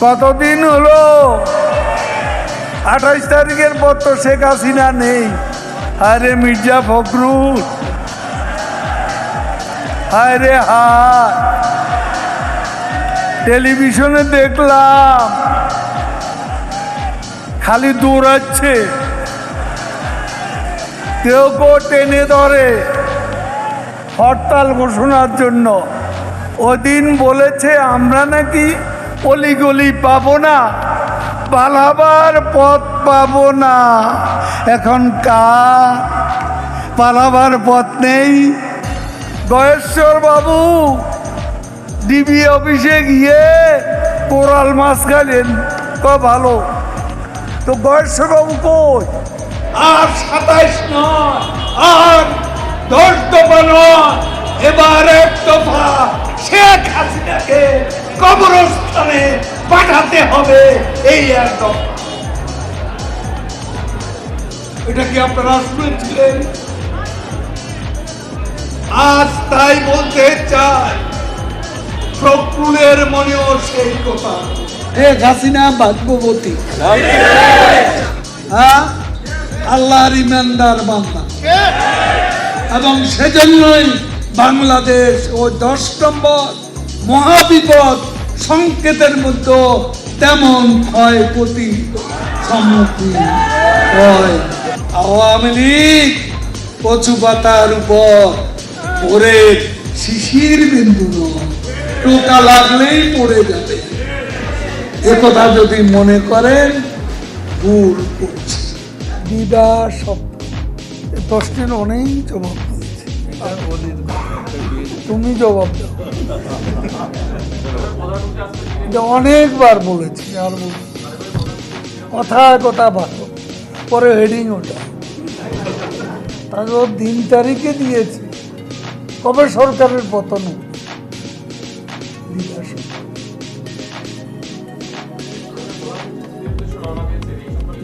কতদিন হলো? আঠাইশ তারিখের পর তো শেখ হাসিনা নেই। আরে মির্জা ফখরুল। আরে হায়। টেলিভিশনে দেখলাম। খালি দৌড়াচ্ছে। কেউ কেউ টেনে ধরে। হরতাল ঘোষণার জন্য। ওদিন বলেছে, আমরা নাকি অলিগলি পাবো না, পালাবার পথ পাবো না। এখন কা, পালাবার পথ নেই। গয়েশ্বর বাবু, ডিবি অফিসে গিয়ে কোরাল মাছ খাইলেন, ক ভালো। তো গয়েশ্বর বাবু কই? আর সাতাইশ নয়, আর দশ দফা নয়, এবার এক দফা শেখ হাসিনাকে পাঠাতে হবে, এই এক দফা। এটা কি আপনারা শুনেছিলেন? আজ তাই বলতে চাই মনেও সেই কথা। এ হাসিনা ভাগ্যবতী। হ্যাঁ আল্লাহর ইমানদার বান্দা। এবং সেজন্যই বাংলাদেশ ও দশ নম্বর মহাবিপদ সংকেতের মধ্যে তেমন ক্ষয়ক্ষতি সম্মুখীন হয়। আওয়ামী লীগ কচু পাতার উপর পরে শিশির বিন্দু টোকা লাগলেই পড়ে যাবে। একথা যদি মনে করেন, ভুল করছি। দিদা এ প্রশ্নের অনেক জবাব তুমি জবাব অনেকবার বলেছি, আর বলব না। কথা কথা ভালো পরে হেডিং ওটা। তারপর দিন তারিখে দিয়েছি। কবে সরকারের পতন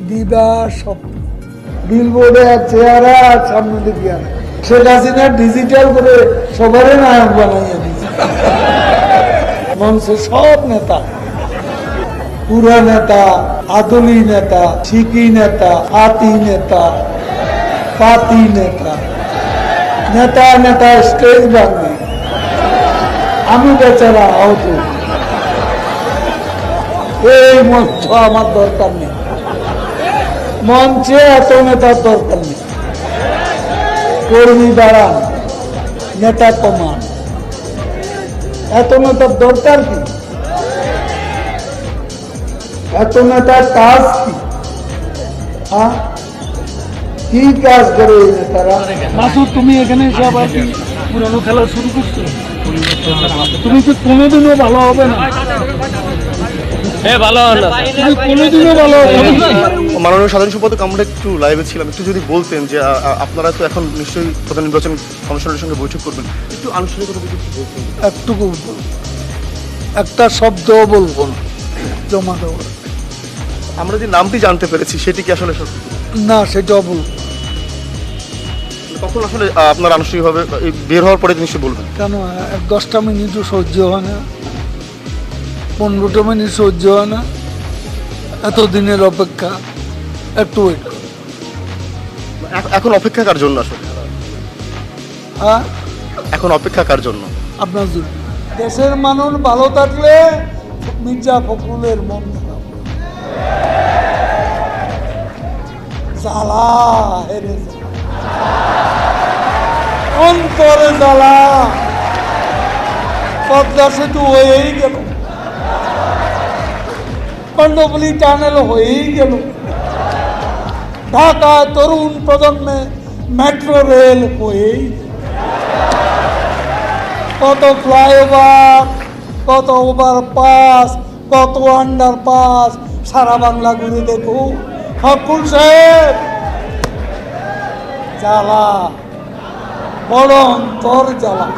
দিবা স্বপ্ন। বিলবোর্ডে চেহারা, সামনে দিকে আর শেখ হাসিনা ডিজিটাল করে সবারই নায়ক বানাইয়া দিয়েছে মঞ্চে সব নেতা, পুরা নেতা, আদলি নেতা শিকি নেতা, আতি নেতা, পাতি নেতা নেতা নেতা স্টেজ ভাঙবে আমি বেচারা আহত। এই মঞ্চ আমার দরকার নেই। মঞ্চে এত নেতার দরকার নেই। কর্মী বাড়ান নেতা কমান এত নেতার দরকার কি? এত নেতার কাজ কি? হ্যাঁ? কি কাজ করে এই নেতারা? মাসুদ তুমি এখানে এসে আবার কি পুরানো খেলা শুরু করছ? তুমি কি কোনোদিনও ভালো হবে না? হ্যাঁ ভালো হবে তুমি কোনোদিনও ভালো হবে না? মাননীয় সাধারণ সম্পাদক আমরা একটু লাইভে ছিলাম। একটু যদি বলতেন যে আপনারা তো এখন নিশ্চয়ই প্রধান নির্বাচন কমিশনের সঙ্গে বৈঠক করবেন। একটু আনুষ্ঠানিকতা যদি একটু বলতেন। একটুকু একটা শব্দ বলব না জমা দেওয়ার আমরা যে নামটি জানতে পেরেছি সেটি কি আসলে সত্যি? না সেটাও বলব কখন আসলে আপনার আনুষ্ঠানিকভাবে বের হওয়ার পরে নিশ্চয়ই বলবেন? কেন দশটা মিনিটও সহ্য হয় না পনেরোটা মিনিট সহ্য হয় না এত দিনের অপেক্ষা। একটু ওয়েট করুন এখন অপেক্ষা কার জন্য আসলে? হ্যাঁ এখন অপেক্ষা কার জন্য? আপনার জন্য। দেশের মানুষ ভালো থাকলে মির্জা ফখরুলের মন খারাপ। জ্বালা হেরে অন্তরে জ্বালা? পদ্মা সেতু হয়েই গেল। পাণ্ডবলী টানেল হয়েই গেল। ঢাকা তরুণ প্রজন্মে মেট্রো রেল হয়েই কত ফ্লাইওভার, কত ওভারপাস কত আন্ডার পাস সারা বাংলা ঘুরে দেখো। হকুল সাহেব! জ্বালা। বড় অন্তর জ্বালা।